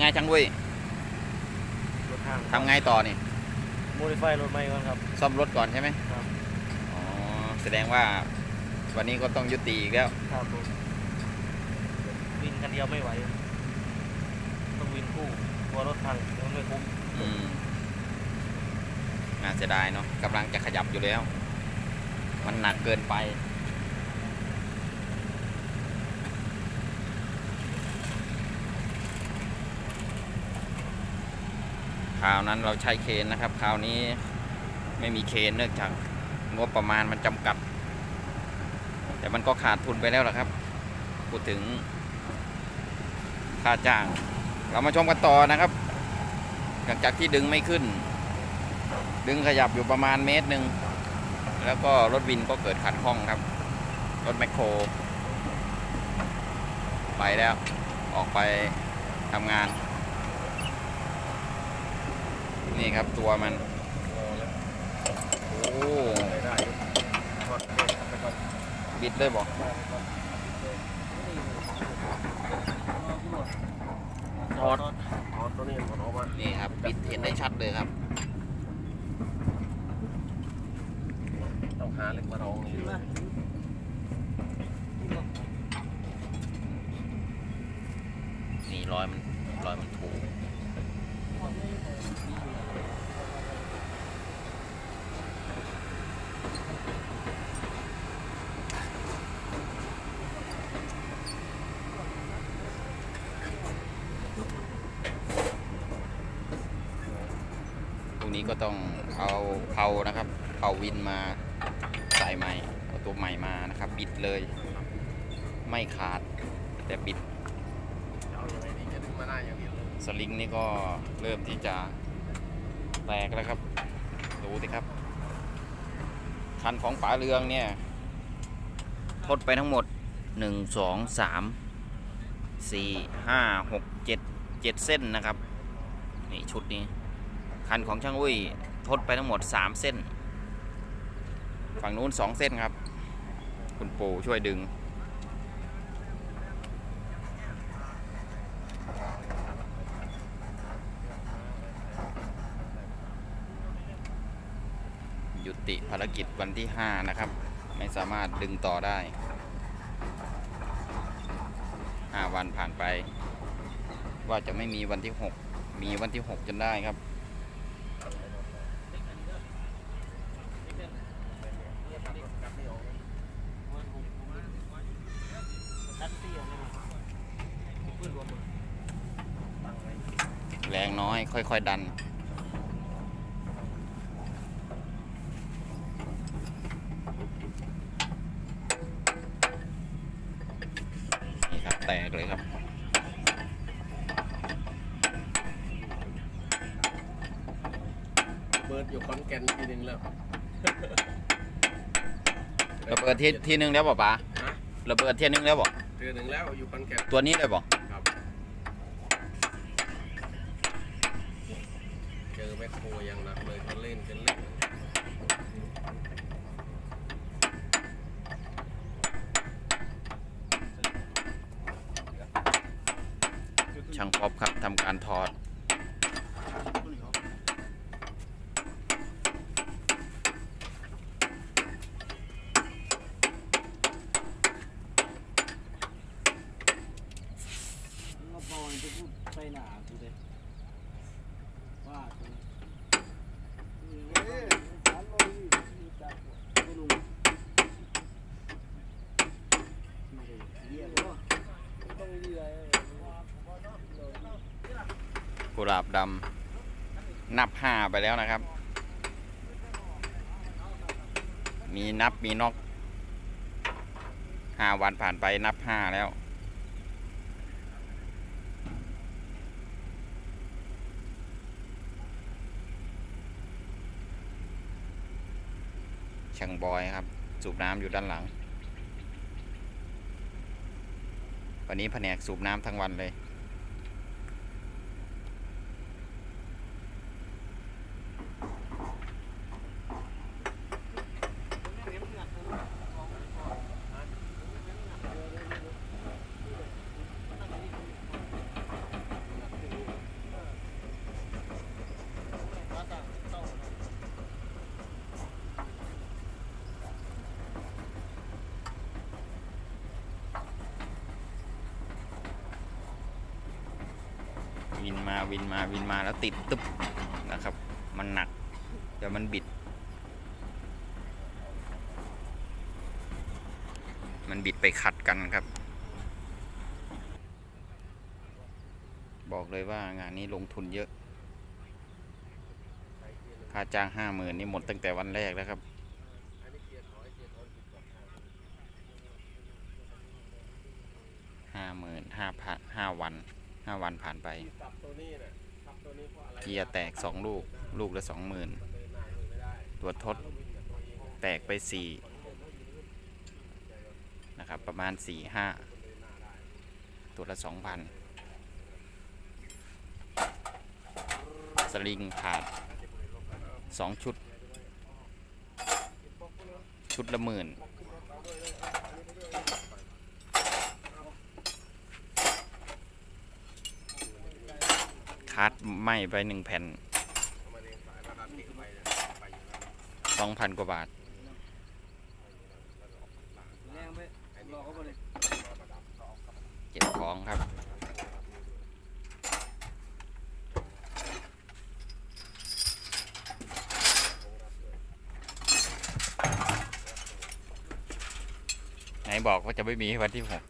ไงช่างวุ้ยรถทางทำไงต่อนี่โมดิฟายรถใหม่ก่อนครับ ซ่อมรถก่อนใช่ไหมครับ อ๋อแสดงว่าวันนี้ก็ต้องยุติอีกแล้ว ครับผมวินคันเดียวไม่ไหว ต้องวินคู่เพราะรถทางมันไม่คุ้มอืมน่าเสียดายเนาะกำลังจะขยับอยู่แล้ว มันหนักเกินไป คราวนั้นเราใช้เคนนะครับคราวนี้ไม่มีเคนเนื่องจากงบประมาณมันจำกัด แต่มันก็ขาดทุนไปแล้วละครับพูดถึงค่าจ้าง เรามาชมกันต่อนะครับหลังจากที่ดึงไม่ขึ้น ดึงขยับอยู่ประมาณเมตรหนึ่งแล้วก็รถวินก็เกิดขัดข้องครับ รถแมคโคร ไปแล้วออกไปทำงาน นี่ครับตัวมันโอ้ได้ถอดไปก่อนบิดเลยบอกถอดถอดตัวนี้ถอดออกมานี่ครับบิดเห็นได้ชัดเลยครับต้องหาเหล็กมารองนี่นี่รอยมันรอยมันถูก ตรงนี้ ก็ต้องเอาเผานะครับเผาวินมาใส่ใหม่เอาตัวใหม่มานะครับ บิดเลย ไม่ขาดแต่บิดสลิงนี่ก็เริ่มที่จะแตกแล้วครับ ดูสิครับ คันของป๋าเรืองเนี่ยทดไปทั้งหมด 1 2 3 4 5 6 7 7 เส้นนะครับ นี่ชุดนี้ คันของช่างอุ้ยทดไปทั้งหมด 3 เส้น ฝั่งนู้น 2 เส้นครับ คุณปู่ช่วยดึง ยุติภารกิจวันที่ 5 นะครับ ไม่สามารถดึงต่อได้ 5 วันผ่านไป ว่าจะไม่มีวันที่ 6 มีวันที่ 6 จนได้ครับ ตัดเตี้ยเลยนะพื้นรวมหมดตั้งไว้ แรงน้อย ค่อยๆดัน นี่ครับ แตกเลยครับเบิร์ดอยู่ขอนแก่นทีหนึ่งแล้วระเบิดที่ที่นึงแล้วบ่ป๋าฮะระเบิดที่นึงแล้วบ่เดือนหนึ่งแล้วอยู่ขอนแก่นตัวนี้เลยบ่ครับเจ อแมคโครอย่างหนักเลยเขาเล่นกันเล่นช่างป๊อปครับทำการถอด ก็พอจะพูดไปหนากูเลยว่ากูเอ้ยฉันเลยจับกูลุงเยี่ยมวะต้องเยี่ยม กุหลาบดำนับห้าไปแล้วนะครับ มีนับมีนอกห้าวันผ่านไปนับห้าแล้ว ช่างบอยครับ สูบน้ำอยู่ด้านหลังวันนี้แผนกสูบน้ำทั้งวันเลย วินมาวินมาวินมาแล้วติดตึบนะครับ มันหนักเดี๋ยวมันบิด มันบิดไปขัดกันครับ บอกเลยว่างานนี้ลงทุนเยอะค่าจ้างห้าหมื่นนี่หมดตั้งแต่วันแรกแล้วครับ ห้าหมื่นห้าพันห้าวันห้าวันผ่าน ไปสับตัวนี้เนี่ยสับตัวนี้เพราะอะไรเกียร์แตกสองลูก ลูกละสองหมื่นตัวทดแตกไปสี่นะครับ ประมาณสี่ห้าตัวละสองพันสลิงขาดสองชุด ชุดละหมื่น คัดไหม้ไปหนึ่งแผ่นสองพันกว่าบาทเขาบ่ได้เก็บของครับไหนบอกว่าจะไม่มีวันที่หก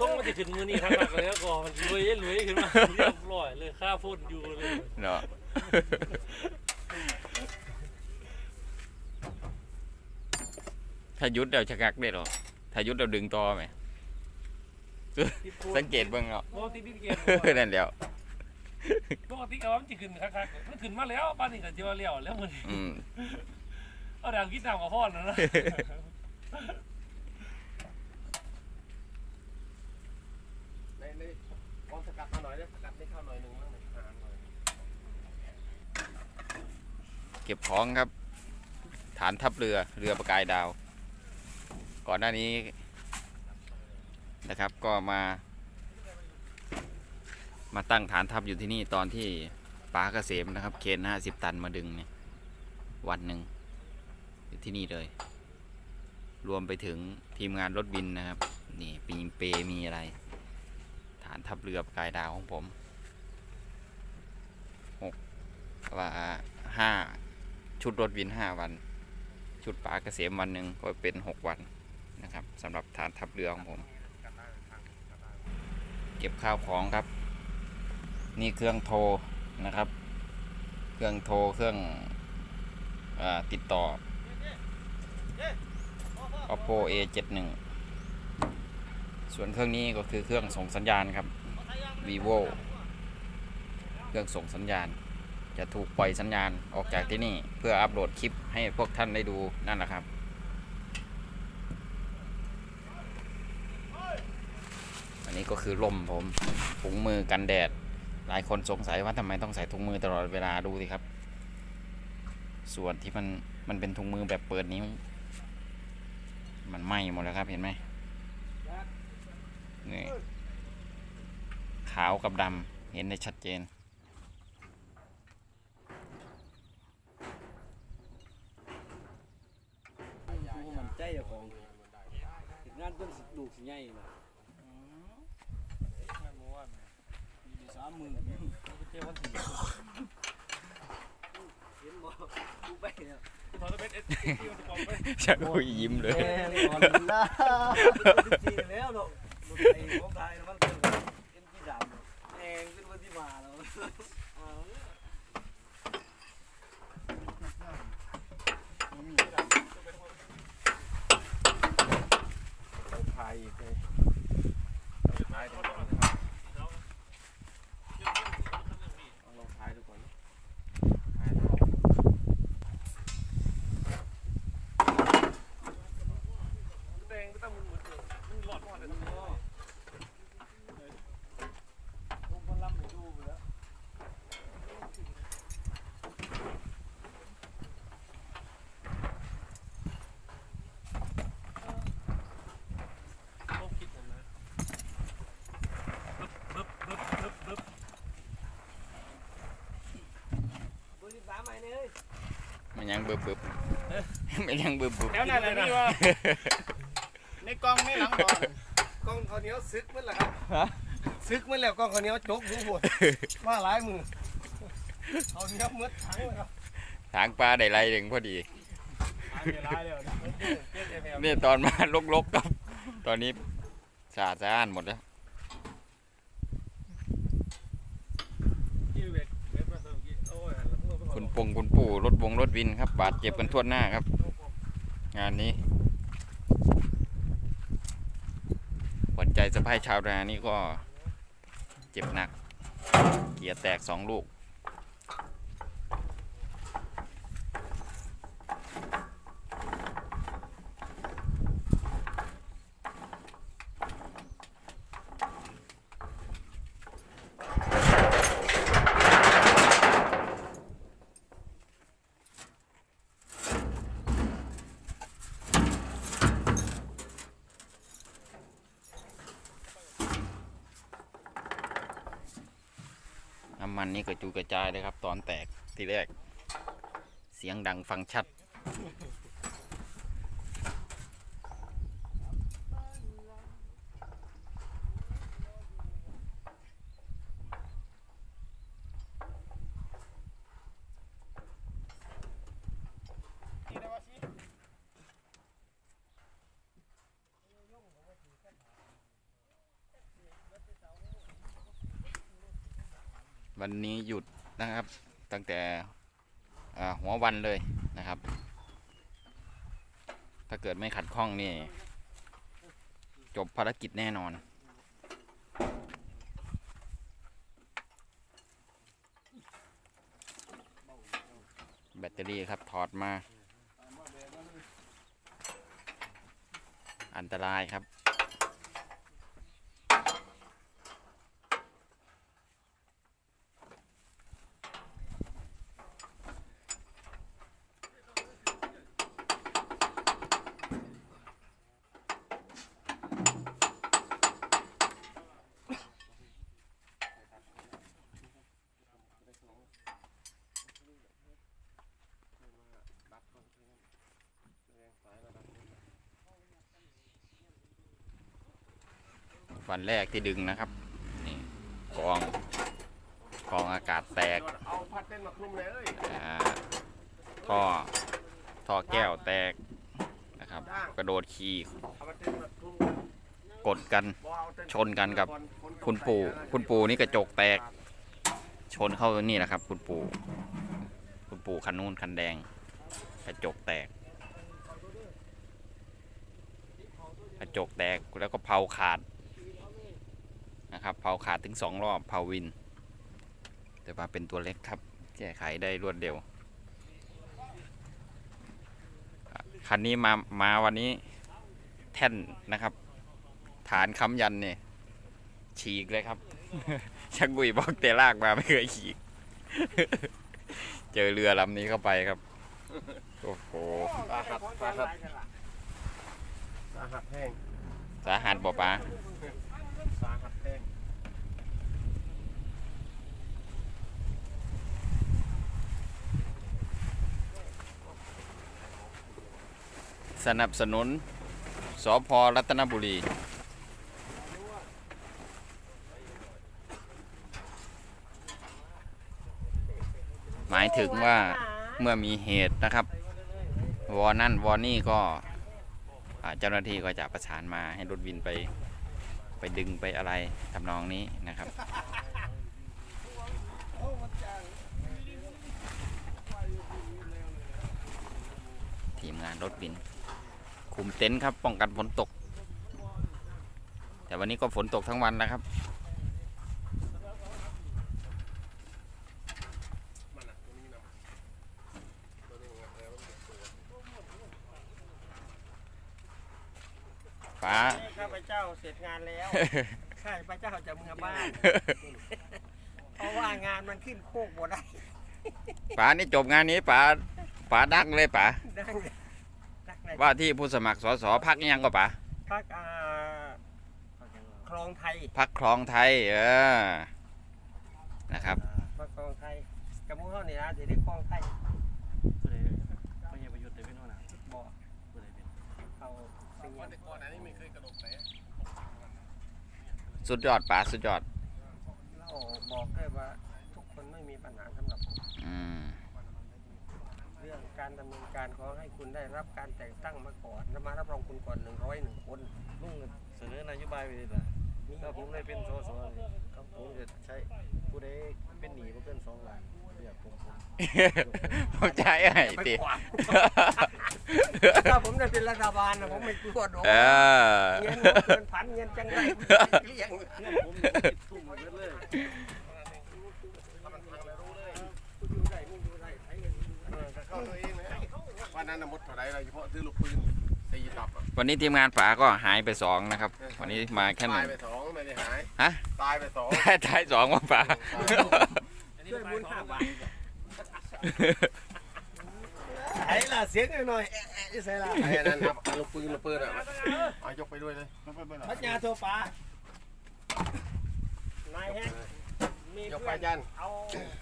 ต้องมาจะขึ้นมือนี่ทางหลักเลยแล้วก่อนรวยรวยขึ้นมาเรียบร้อยเลยค่าพ่นอยู่เลยเนาะถ้ายุดเดี๋ยวชะงักได้หรอถ้ายุดเราดึงต่อไหมสังเกตเบ้างเนาะปกติพี่เกศนั่นแหล้วปกติก็ว่ามันจะขึ้นคักๆมันขึ้นมาแล้วบ้านนี้ก็จะว่าเลี้ยวแล้วมันอืมเอาดังคิดตามกับพ่อนะนะ ในในลองสกัดมาหน่อยนะสกัดให้เข้าหน่อยหนึงบ้างหน่อยหางหน่อย เก็บของครับ ฐานทัพเรือเรือประกายดาว ก่อนหน้านี้นะครับก็มา มาตั้งฐานทัพอยู่ที่นี่ตอนที่ป้าเกษมนะครับ เคนห้าสิบตันมาดึงเนี่ยวันหนึ่งอยู่ที่นี่เลย รวมไปถึงทีมงานรถบินนะครับ นี่ปีนเปมีอะไร ฐานทัพเรือประกายดาวของผมหกว่าห้า ชุดรถวิน5วัน ชุดปลาเกษมวันหนึ่งก็เป็น6วันนะครับสำหรับฐานทัพเรือของผม เก็บข้าวของครับ นี่เครื่องโทรนะครับ เครื่องโทรเครื่องอติดต่อ oppo a 7 1ส่วนเครื่องนี้ก็คือเครื่องส่งสัญญาณครับ vivo เครื่องส่งสัญญาณ จะถูกปล่อยสัญญาณออกจากที่นี่ เพื่ออัปโหลดคลิปให้พวกท่านได้ดูนั่นแหละครับ อันนี้ก็คือล่มผมถุงมือกันแดด หลายคนสงสัยว่าทำไมต้องใส่ถุงมือตลอดเวลาดูสิครับ ส่วนที่มันมันเป็นถุงมือแบบเปิดนิ้ว มันไหม้หมดแล้วครับเห็นไหมนี่ขาวกับดำเห็นได้ชัดเจน มันใจ เจ้าของเฮ็ดงานจนสิลูกสิใหญ่ล่ะมีสามหมื่นเห็นบ่กูไปเนี่ยตอนนั้นเป็นเอสที่มันจะกองไปชักอุ้ยยิ้มเลยแม่เลยก่อนนะจริงแล้วเนาะรถไฟของไทยนะมันเป็นเอ็นที่ดำแองเป็นวันที่มาแล้วเไปอีกเลยพายดูก่อนนะครับเอาลองพายดูก่อนนะพายแล้ว แดงก็ต้องมึนมึนมึนหลอดหลอดเลย ผมก็รับไม่ดูไปแล้ว ต้องคิดนะนะบึ๊บบึ๊บบึ๊บบึ๊บ เบอร์สิบสามใหม่เลย มันยังบึบบึบมันยังบึบบึบแล้วนั่นแหละนี่ว่าในกล้องในหลังบอลกล้องเขาเหนียวซึกมันแหละครับซึกมันแล้วก็คนเหนี้ยวจกดูหัวว่าหลายมือเอาเนี้ยมืดทั้งเลยครับทางปลาได้ไรหนึ่งพอดีหายไปร้ายแล้วนะเจ็บแถวนี่ตอนมาลกๆครับ ตอนนี้สะอาดสะอ้านหมดแล้วที่เวทเวทมาเสิร์ฟกี้โอ้ยหันหลังมือไปงคุณปู่รถวงรถวินครับ บาดเจ็บกันทั่วหน้าครับ งานนี้หัวใจสะพายชาวนานี่ก็เจ็บหนัก เกียร์แตกสองลูก มันนี่กระจุกระจายเลยครับ ตอนแตกทีแรก เสียงดังฟังชัด วันนี้หยุดนะครับ ตั้งแต่หัววันเลยนะครับ ถ้าเกิดไม่ขัดข้องนี่ จบภารกิจแน่นอน แบตเตอรี่ครับถอดมา อันตรายครับ วันแรกที่ดึงนะครับ นี่กองกองอากาศแตกเอาพัดเต้นมาคลุมเลยเอ้ยอ่าท่อท่อแก้วแตกนะครับ กระโดดขี่เอาพัดเต้นมาคลุมกดกันบ่เอาเต้ชนกันกับคุณปู่ คุณปู่นี่กระจกแตก ชนเข้านี่นะครับ คุณปู่ คุณปู่คันนู้นคันแดง กระจกแตก กระจกแตกแล้วก็เผาขาด นะครับเผาขาดถึงสองรอบเผาวิน แต่ว่าเป็นตัวเล็กครับ แก้ไขได้รวดเร็ว คันนี้มามาวันนี้แท่นนะครับ ฐานค้ำยันเนี่ยฉีกเลยครับช่างกุยบอกแต่ลากมาไม่เคยฉีก เจอเรือลำนี้เข้าไปครับ โอ้โหสาหัสสาหัสสาหัสแห้งสาหัสบ่ปะ สาหัสแห้ง สนับสนุนสพรัตนบุรี หมายถึงว่าเมื่อมีเหตุนะครับวอนั่นวอนี่ก็เจ้าหน้าที่ก็จะประสานมาให้รถวินไปไปดึงไปอะไรทำนองนี้นะครับทีมงานรถวิน คุมเต็นท์ครับ ป้องกันฝนตก แต่วันนี้ก็ฝนตกทั้งวันแล้วครับ ฟ้า ข้าพเจ้าเสร็จงานแล้ว ข้าพเจ้าจะเมือบ้าน เพราะว่างานมันขึ้นโคกบ่ได้ ป๋านี่จบงานนี้ป๋าป๋าดักเลยป๋า ดังดักไหน ว่าที่ผู้สมัครสสพักยังก็ป๋าพักอ่าคลองไทยพักคลองไทย เออ นะครับพักคลองไทยกับหมูเฮานี่นะสิได้คลองไทยผู้ใดพญาประยุทธ์ได้เป็นหัวหน้าบ่ผู้ใดเป็นเขาเป็นวันแต่ก่อนอันนี้ไม่เคยกระโดดแผลสุดยอดป๋าสุดยอดเบอกแค่ว่าทุกคนไม่มีปัญหาสำหรับผม อืม เรื่อง การดำเนินการขอให้คุณได้รับการแต่งตั้งมาก่อนแล้วมารับรองคุณก่อนหนึ่งร้อยหนึ่งคนลุงเสนอนโยบายไปเลยล่ะนี่ถ้าผมได้เป็นสสนี่ครับผมจะใช้ผู้ใดเป็นหนี้บ่เกินสองล้านเรียกผมผมผมใจไอ้ติถ้าผมได้เป็นรัฐบาลนะผมไม่กลัวโดนเออ เงินเกินพันเงินจังไรเลี้ยงเนี่ยผมเนี่ยติดทุ่มหมดเลย เข้าตัวเองนะวัน นั้นน่ะหมดเท่าไหรเราเฉพาะซื้อลูกปืนตีตับอะวันนี้ทีมงานป๋าก็หายไปสองนะครับ วันนี้มาแค่หตานึ่ยง ไปสองไม่ได้หายฮะ ตายไปสอง ได้ได้สองว่าป๋า ช่วยบุญห้าบาทไอ้ล่ะเสียงหน่อยแอะแอะจะใส่ละไอ้อันนั้นครับเอาลูกปืนลูกปืนอะเอายกไปด้วยเลยพัชญาตัวปลานายแฮก มียกเพื่ไปอนยัน เอา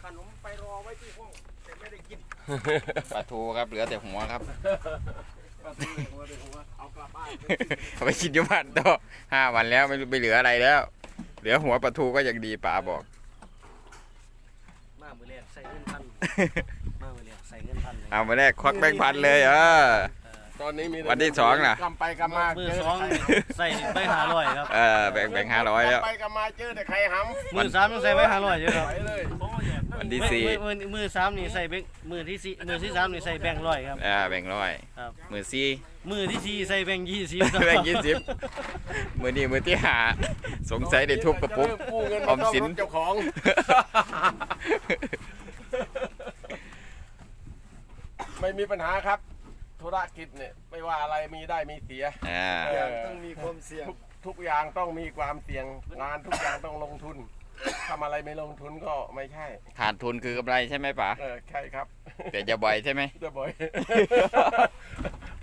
ขนมไปรอไว้ที่ห้องแต่ไม่ได้กินปลาทูครับเหลือแต่หัวครับเอากลับบ้านเอาไปกินอยุบันต่อห้าวันแล้วไม่รู้ไปเหลืออะไรแล้ว เหลือหัวปลาทูก็ยังดีป๋าบอก มามือแรกใส่เงินพันมามือแรกใส่เงินพันเลยเอามาแรกควักแบงค์พันเลยเออ ตอนนี้มีวันที่สองน่ะ กำไปกำมามือเจสองใครหใส่ไปหาร้อยครับ เออแบ่งแบ่งห้าร้อยแล้ว กำไปกำมาเจอแต่ใครหำมือสามต้องใส่ไว้หาร้อยเยอะครับไหวเลยวันที่สี่มือมือมือสามนี่ใส่แบงค์มือที่สี่มือที่สามนี่ใส่แบงค์ร้อยครับ อ่าแบ่งร้อยครับ มือซี่ มือที่สี่ใส่แบงค์ยี่สิบแบ่งยี่สิบ มือนี้มือที่หาสงสัยได้ทุบกระปุกจเมกู้เงินออมสินมาซ่รถเจ้าของ ไม่มีปัญหาครับ ธุรกิจเนี่ยไม่ว่าอะไรมีได้มีเสีย อ่าต้องมีความเสี่ยง ทุกทุกอย่างต้องมีความเสี่ยง งานทุกอย่างต้องลงทุนทำอะไรไม่ลงทุนก็ไม่ใช่ ขาดทุนคือกำไรใช่ไหมป๋าเออใช่ครับ แต่จะบ่อยใช่ไหม จะบ่อย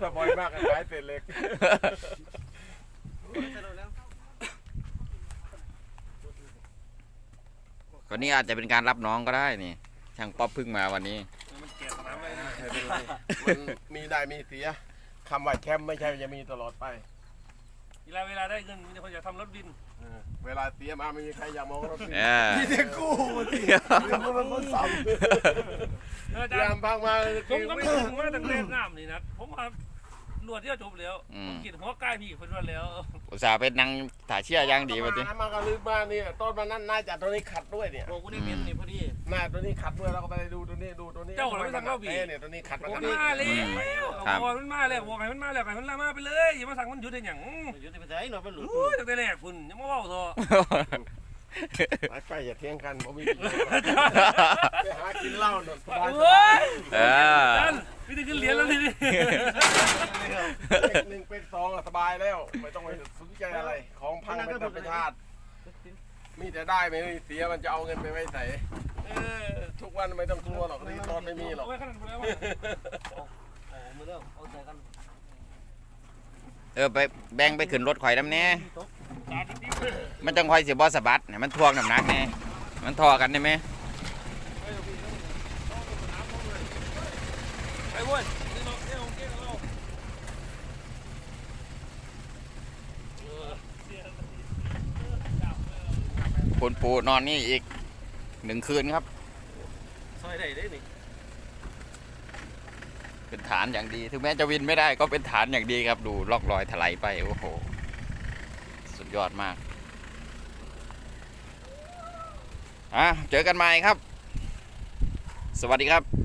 ถ้าบ่อยมากก็ขายเศษเหล็ก วันนี้อาจจะเป็นการรับน้องก็ได้นี่ ช่างป๊อปเพึ่งมาวันนี้ไม่เป็นไรมันมีได้มีเสียคำว่าแชมป์ไม่ใช่จะมีตลอดไป เวลาเวลาได้เงินมีแต่คนอยากทำรถดินเออเวลาเสียมาไม่มีใครอยากมองรถเออมีแต่กู้ที่มันเป็นคนซ้ำเอออาพจายายารมย์พังมาผมก็ไม่ถึงว่าตั้งแต่น้ำนี่นะผมว่า หลวดที่จบแล้วอืผมมกินหัวใกล้พี่เพิ่นว่าแล้วอุตส่าห์เป็นนางถ่ายเชี่ยย่างดีมาสิมาก็ลืมมาเนี่ยต้นมันนั่นน่าจะตัวนี้ขัดด้วยเนี่ยโอ้กูได้เมียนนี่พอดีหน้าตัวนี้ขัดด้วยแล้วก็ไปดูตัวนี้ดูตัวนี้เจ้าเหรอไม่ทำเข้าบีเอ้ยเนี่ยตัวนี้ขัดมัมันนกันมาแล้วบอกมันมาแล้วบอกให้มันมาแล้วให้มันลามาไปเลยอย่ามาสั่งมันหยุดได้หยังอยู่ที่ไปไหนเนาะมันหลุดโอ้ยตั้งแต่แรกคุณยังมาเว้าซอ ไปไปอย่าเที่ยงกันผมมีไปหากินเหล้าหน่อยสบายเฮ้ยเออท่านพี่ถึงขึ้นเหรียญแล้วทีนี้เป็กหนึ่งเป็กสองอะสบายแล้ว ไม่ต้องไปสนใจอะไร ของพังเป็นธรรมชาติมีแต่ได้ไม่มีเสียมันจะเอาเงินไปไว้ใส่เออทุกวันไม่ต้องกลัวหรอกรีสอร์ทไม่มีหรอกเอาไว้ขนาดนั้นแล้วโอ้มือเริ่มเอาใจกันเออไปแบ่งไปขึ้นรถข่อยน้ำแน่ มันจังค่อยสิบอสะบัดเนี่ยมันทวงน้ำหนักแน่มันทอกันได้ไหมไอ้เว้ยนี่เราเนี่ยผมเก่งเราคุณปูนอนนี่อีกหนึ่งคืนครับซอยได้ได้นี่เป็นฐานอย่างดี ถึงแม้จะวินไม่ได้ก็เป็นฐานอย่างดีครับ ดูลอกรอยถลายไป โอ้โห ยอดมาก อะ เจอกันใหม่ครับ สวัสดีครับ